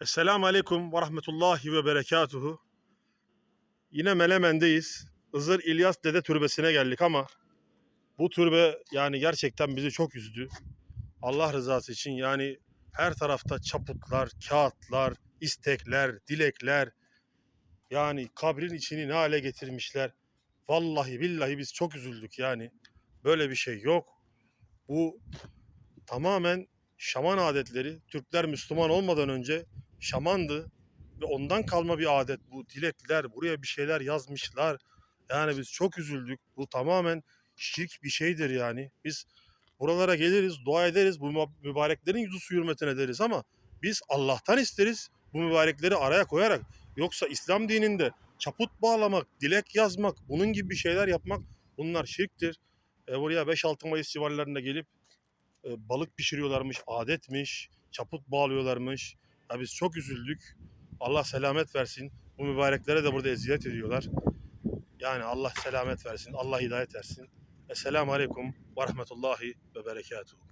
Esselamu Aleyküm ve Rahmetullahi ve Berekatuhu. Yine Melemen'deyiz. Hızır İlyas Dede Türbesi'ne geldik ama bu türbe yani gerçekten bizi çok üzdü. Allah rızası için yani her tarafta çaputlar, kağıtlar, istekler, dilekler yani kabrin içini ne hale getirmişler. Vallahi billahi biz çok üzüldük yani. Böyle bir şey yok. Bu tamamen şaman adetleri. Türkler Müslüman olmadan önce şamandı ve ondan kalma bir adet bu dilekler buraya bir şeyler yazmışlar. Yani biz çok üzüldük. Bu tamamen şirk bir şeydir yani. Biz buralara geliriz dua ederiz bu müba- mübareklerin yüzü su hürmetine deriz ama biz Allah'tan isteriz bu mübarekleri araya koyarak. Yoksa İslam dininde çaput bağlamak dilek yazmak bunun gibi şeyler yapmak bunlar şirktir. E, buraya 5-6 Mayıs civarlarında gelip e, balık pişiriyorlarmış adetmiş çaput bağlıyorlarmış ya biz çok üzüldük. Allah selamet versin. Bu mübareklere de burada eziyet ediyorlar. Yani Allah selamet versin. Allah hidayet versin. Esselamu Aleyküm ve Rahmetullahi ve Berekatuhu.